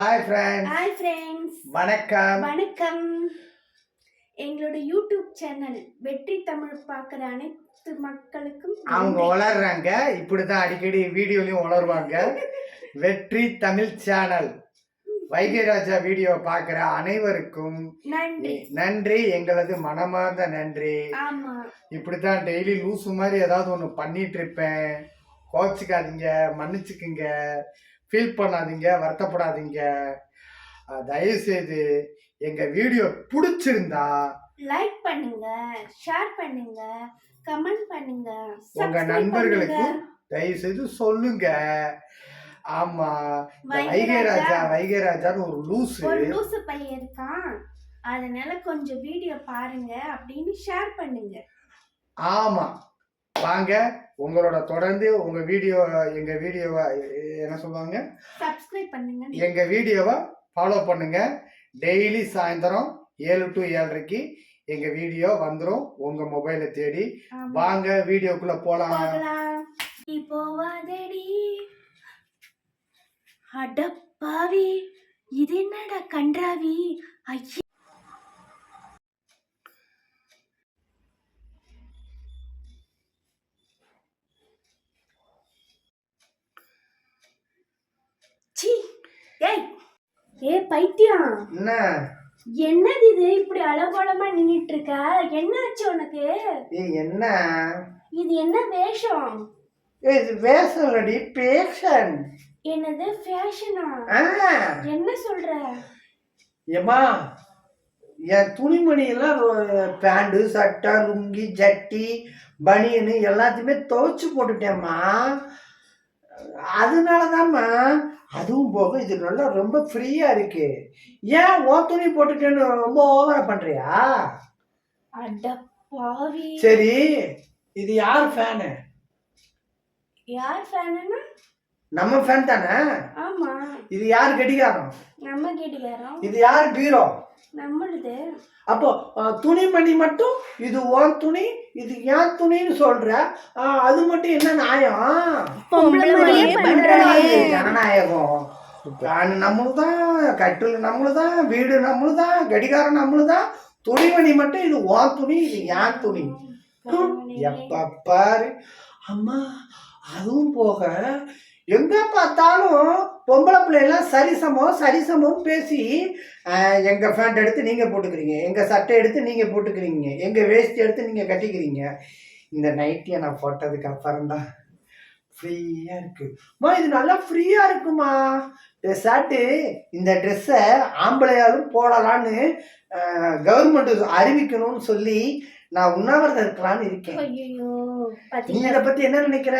Hi friends hi friends வணக்கம். வணக்கம். எங்களோட யூடியூப் சேனல் வெற்றி தமிழ் பார்க்குற அனைத்து மக்களுக்கும் அவங்க. வளர்றாங்க. இப்படிதான் அடிக்கடி வீடியோலயும் வளருவாங்க. வெற்றி தமிழ் சேனல் வைகை ராஜா வீடியோ பார்க்குற அனைவருக்கும் நன்றி. நன்றி. எங்களது மனமார்ந்த நன்றி. ஆமா. இப்படித்தான் டெய்லி லூசு மாதிரி ஏதாவது ஒன்று பண்ணிட்டு இருப்பேன். கோச்சிக்காதீங்க. மன்னிச்சுக்குங்க. ஃபீல் பண்ணாதீங்க வருத்தப்படாதீங்க. அஹ் தயவு செய்து எங்க வீடியோ பிடிச்சிருந்தா லைக் பண்ணுங்க ஷேர் பண்ணுங்க கமெண்ட் பண்ணுங்க உங்க நண்பர்களுக்கும் பண்ணுங்க. தயவு செய்து சொல்லுங்க. ஆமா இந்த வைகை வைகை ராஜா. ராஜா. வைகை ராஜான்னு ஒரு லூசு. ஒரு லூசு பையன் இருக்கான். அதனால கொஞ்சம் வீடியோ பாருங்க அப்படின்னு ஷேர் பண்ணுங்க. ஆமா. வாங்க. உங்களோட தொடர்ந்து உங்க வீடியோ எங்க வீடியோவை என்ன சொல்லுவாங்க? சப்ஸ்கிரைப் பண்ணுங்க. எங்க வீடியோவை ஃபாலோ பண்ணுங்க. டெய்லி சாயந்தரம் ஏழு டு ஏழரைக்கு எங்க வீடியோ வந்துடும் உங்க மொபைலை தேடி. வாங்க வீடியோக்குள்ள போலாம். போவாதடி. அடப்பாவி. இது என்னடா கன்றாவி? ஐயா சீ ஏய் ஏ பைத்தியம். என்ன? என்னது இது? இப்படி அலங்கோலமா நின்னுட்டு இருக்க என்ன ஆச்சு உனக்கு? ஏய், என்ன? இது என்ன வேஷம்? இது வேசலடி பேஷன் என்னது ஃபேஷனா என்ன சொல்ற? ஏமா என் துணிமணி எல்லாம் பேண்டு சட்டை லுங்கி ஜட்டி பனியனு எல்லாத்தையுமே துவைச்சு போட்டுட்டேம்மா. அதனாலதாம்மா அதுவும் போக இது நல்லா ரொம்ப ஃப்ரீயா இருக்கு. ஏன் ஓ துணி போட்டுட்டேன்னு ரொம்ப ஓவரா பாவி. சரி இது யார் ஃபேனு யார் ஃபேனுன்னா நம்ம ஃபேன் தானே? ஆமா. இது யார் கடிகாரம்? நம்ம கேட்டுக்காரோம் இது யார் பீரோ? நம்மளுது. அப்போ துணிமணி மட்டும் இது உன் துணி இது ஏன் துணின்னு சொல்ற? அது மட்டும் என்ன நியாயம். ஜனநாயகம். நம்மளுதான் கட்டில் நம்மளுதான் வீடு நம்மளுதான் கடிகாரம் நம்மளுதான். துணிமணி மட்டும் இது உன் துணி இது ஏன் துணி? எப்ப பாரு. அம்மா அதுவும் போக எங்க பார்த்தாலும் பொம்பளை பிள்ளைலாம் சரிசமம் சரிசமம் பேசி அஹ், எங்க ஃபேண்ட் எடுத்து நீங்க போட்டுக்கிறீங்க எங்க சட்டை எடுத்து நீங்க போட்டுக்கிறீங்க எங்க வேஷ்டி எடுத்து நீங்க கட்டிக்கிறீங்க. இந்த நைட்டியை நான் போட்டதுக்கு அப்புறம் தான் ஃப்ரீயா இருக்கு. அம்மா இது நல்லா ஃப்ரீயா இருக்குமா? சாட்டு இந்த ட்ரெஸ்ஸை ஆம்பளையாலும் போடலான்னு கவர்மெண்ட் அறிவிக்கணும்னு சொல்லி நான் உண்ணாவிரதம் இருக்கலாம்னு இருக்கேன். ஐயோ நீ இதை பத்தி என்ன நினைக்கிற?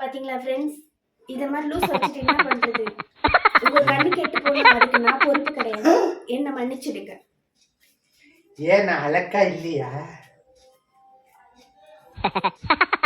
பாத்தீங்களா ஃப்ரெண்ட்ஸ் இத மாதிரி லூஸ் வச்சுட்டு என்ன பண்றது? உங்க கண்ணு கெட்டு போனா அதுக்கு நான் பொறுப்பு கிடையாது. என்ன மன்னிச்சிடுங்க. ஏன் நான் அழக்கா இல்லையா?